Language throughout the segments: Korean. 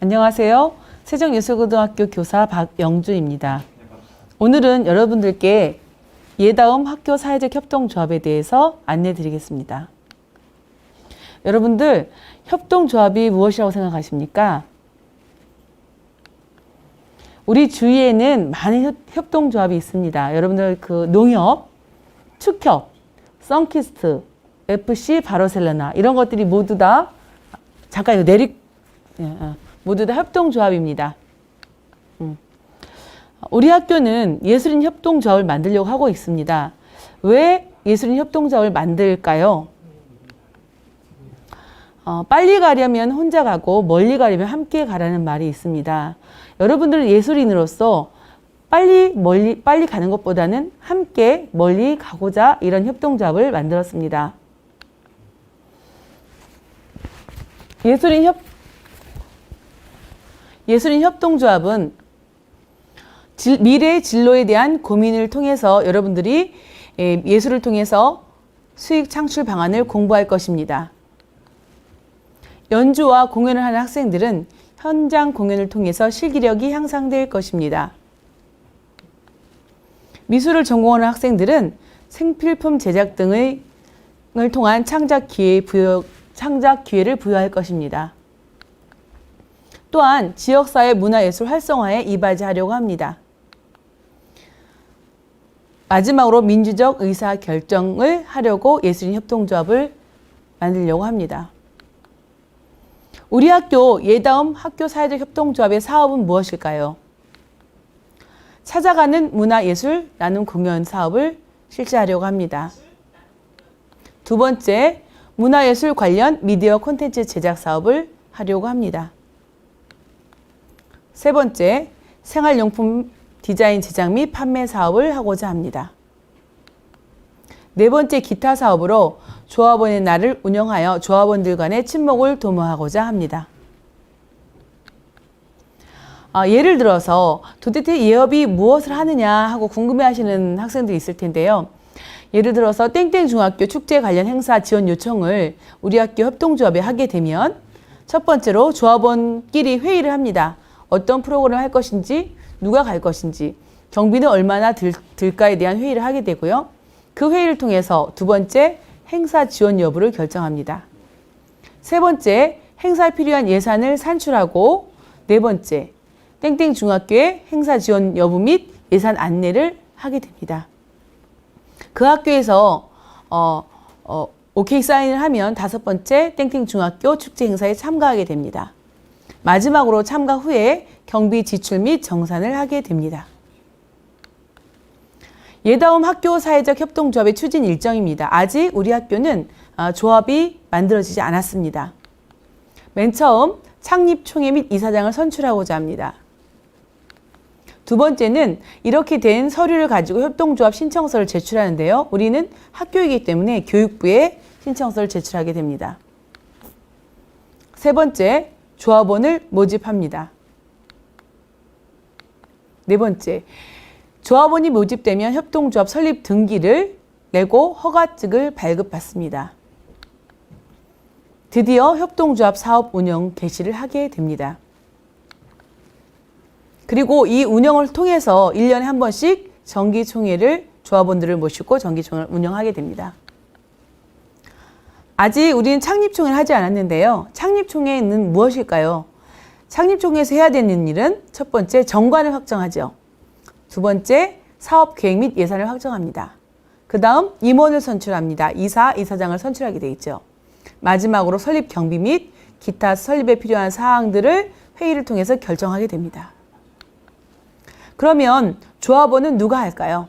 안녕하세요. 세정예술고등학교 교사 박영주입니다. 오늘은 여러분들께 예다음 학교 사회적 협동조합에 대해서 안내 드리겠습니다. 여러분들, 협동조합이 무엇이라고 생각하십니까? 우리 주위에는 많은 협- 협동조합이 있습니다. 여러분들 그 농협, 축협, 썬키스트, FC 바르셀로나 이런 것들이 모두 다 잠깐 이거 내리 예, 어, 모두 다 협동조합입니다. 음. 우리 학교는 예술인 협동조합을 만들려고 하고 있습니다. 왜 예술인 협동조합을 만들까요? 어, 빨리 가려면 혼자 가고 멀리 가려면 함께 가라는 말이 있습니다. 여러분들은 예술인으로서 빨리 멀리 빨리 가는 것보다는 함께 멀리 가고자 이런 협동조합을 만들었습니다. 예술인 협 예술인 협동조합은 질- 미래의 진로에 대한 고민을 통해서 여러분들이 예, 예술을 통해서 수익 창출 방안을 공부할 것입니다. 연주와 공연을 하는 학생들은 현장 공연을 통해서 실기력이 향상될 것입니다. 미술을 전공하는 학생들은 생필품 제작 등의 을 통한 창작 기회 부여 창작 기회를 부여할 것입니다. 또한 지역사회 문화예술 활성화에 이바지하려고 합니다. 마지막으로 민주적 의사 결정을 하려고 예술인 협동조합을 만들려고 합니다. 우리 학교 예다음 학교 사회적 협동조합의 사업은 무엇일까요? 찾아가는 문화예술 나눔 공연 사업을 실시하려고 합니다. 두 번째, 문화예술 관련 미디어 콘텐츠 제작 사업을 하려고 합니다. 세 번째, 생활용품 디자인 제작 및 판매 사업을 하고자 합니다. 네 번째, 기타 사업으로 조합원의 날을 운영하여 조합원들 간의 친목을 도모하고자 합니다. 아, 예를 들어서 도대체 예업이 무엇을 하느냐 하고 궁금해하시는 학생들이 있을 텐데요. 예를 들어서 땡땡 중학교 축제 관련 행사 지원 요청을 우리 학교 협동조합에 하게 되면 첫 번째로 조합원끼리 회의를 합니다. 어떤 프로그램을 할 것인지, 누가 갈 것인지, 경비는 얼마나 들, 들까에 대한 회의를 하게 되고요. 그 회의를 통해서 두 번째 행사 지원 여부를 결정합니다. 세 번째 행사에 필요한 예산을 산출하고 네 번째 땡땡 중학교의 행사 지원 여부 및 예산 안내를 하게 됩니다. 그 학교에서 어, 어, 오케이 사인을 하면 다섯 번째 땡땡 중학교 축제 행사에 참가하게 됩니다. 마지막으로 참가 후에 경비 지출 및 정산을 하게 됩니다. 예다움 학교 사회적 협동조합의 추진 일정입니다. 아직 우리 학교는 아, 조합이 만들어지지 않았습니다. 맨 처음 창립 총회 및 이사장을 선출하고자 합니다. 두 번째는 이렇게 된 서류를 가지고 협동조합 신청서를 제출하는데요. 우리는 학교이기 때문에 교육부에 신청서를 제출하게 됩니다. 세 번째, 조합원을 모집합니다. 네 번째, 조합원이 모집되면 협동조합 설립 등기를 내고 허가증을 발급받습니다. 드디어 협동조합 사업 운영 개시를 하게 됩니다. 그리고 이 운영을 통해서 1년에 한 번씩 정기총회를 조합원들을 모시고 정기총회를 운영하게 됩니다. 아직 우리는 창립총회를 하지 않았는데요. 창립총회는 무엇일까요? 창립총회에서 해야 되는 일은 첫 번째 정관을 확정하죠. 두 번째 사업 계획 및 예산을 확정합니다. 그 다음 임원을 선출합니다. 이사, 이사장을 선출하게 돼 있죠. 마지막으로 설립 경비 및 기타 설립에 필요한 사항들을 회의를 통해서 결정하게 됩니다. 그러면 조합원은 누가 할까요?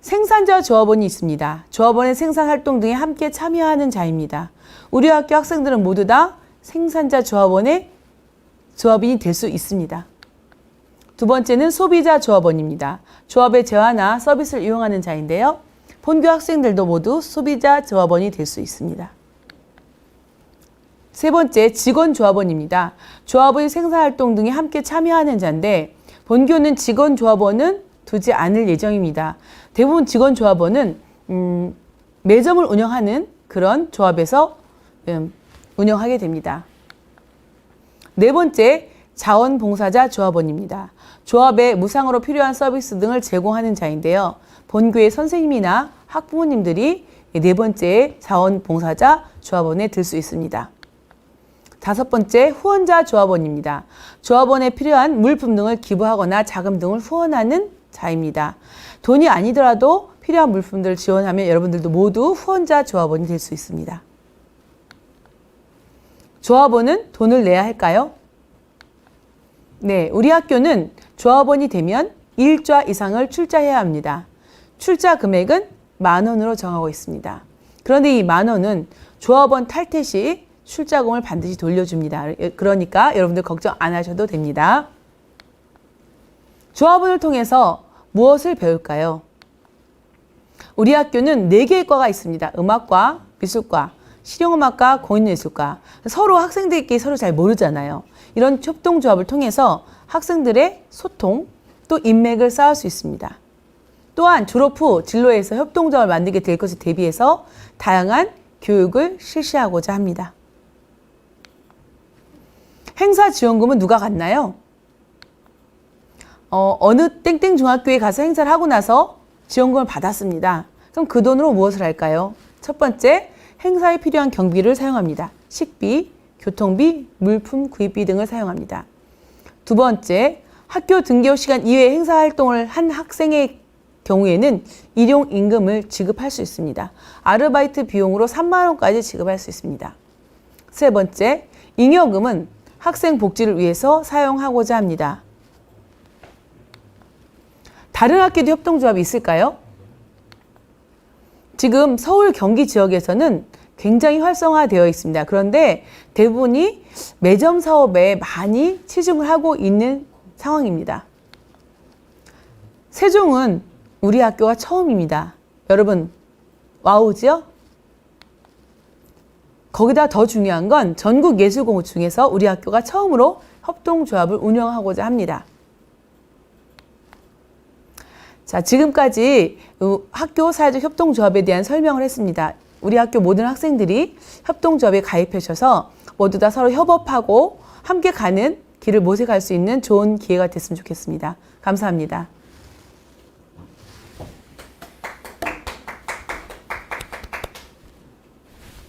생산자 조합원이 있습니다. 조합원의 생산 활동 등에 함께 참여하는 자입니다. 우리 학교 학생들은 모두 다 생산자 조합원의 조합인이 될 수 있습니다. 두 번째는 소비자 조합원입니다. 조합의 재화나 서비스를 이용하는 자인데요. 본교 학생들도 모두 소비자 조합원이 될 수 있습니다. 세 번째, 직원 조합원입니다. 조합의 생산 활동 등에 함께 참여하는 자인데 본교는 직원 조합원은 두지 않을 예정입니다. 대부분 직원 조합원은 음, 매점을 운영하는 그런 조합에서 음, 운영하게 됩니다. 네 번째, 자원봉사자 조합원입니다. 조합에 무상으로 필요한 서비스 등을 제공하는 자인데요. 본교의 선생님이나 학부모님들이 네 번째 자원봉사자 조합원에 들 수 있습니다. 다섯 번째, 후원자 조합원입니다. 조합원에 필요한 물품 등을 기부하거나 자금 등을 후원하는 자입니다. 돈이 아니더라도 필요한 물품들을 지원하면 여러분들도 모두 후원자 조합원이 될 수 있습니다. 조합원은 돈을 내야 할까요? 네, 우리 학교는 조합원이 되면 1좌 이상을 출자해야 합니다. 출자 금액은 만 원으로 정하고 있습니다. 그런데 이 만 원은 조합원 탈퇴 시 출자금을 반드시 돌려줍니다. 그러니까 여러분들 걱정 안 하셔도 됩니다. 조합원을 통해서 무엇을 배울까요? 우리 학교는 4개의 과가 있습니다. 음악과, 미술과, 실용음악과, 공인예술과. 서로 학생들끼리 서로 잘 모르잖아요. 이런 협동조합을 통해서 학생들의 소통, 또 인맥을 쌓을 수 있습니다. 또한 졸업 후 진로에서 협동조합을 만들게 될 것을 대비해서 다양한 교육을 실시하고자 합니다. 행사 지원금은 누가 갖나요? 어, 어느 땡땡 중학교에 가서 행사를 하고 나서 지원금을 받았습니다. 그럼 그 돈으로 무엇을 할까요? 첫 번째, 행사에 필요한 경비를 사용합니다. 식비, 교통비, 물품 구입비 등을 사용합니다. 두 번째, 학교 등교 시간 이외에 행사 활동을 한 학생의 경우에는 일용 임금을 지급할 수 있습니다. 아르바이트 비용으로 3만 원까지 지급할 수 있습니다. 세 번째, 잉여금은 학생 복지를 위해서 사용하고자 합니다. 다른 학교도 협동조합이 있을까요? 지금 서울 경기 지역에서는 굉장히 활성화되어 있습니다. 그런데 대부분이 매점 사업에 많이 치중을 하고 있는 상황입니다. 세종은 우리 학교가 처음입니다. 여러분, 와우지요? 거기다 더 중요한 건 전국 예술공업 중에서 우리 학교가 처음으로 협동조합을 운영하고자 합니다. 자, 지금까지 학교 사회적 협동조합에 대한 설명을 했습니다. 우리 학교 모든 학생들이 협동조합에 가입하셔서 모두 다 서로 협업하고 함께 가는 길을 모색할 수 있는 좋은 기회가 됐으면 좋겠습니다. 감사합니다.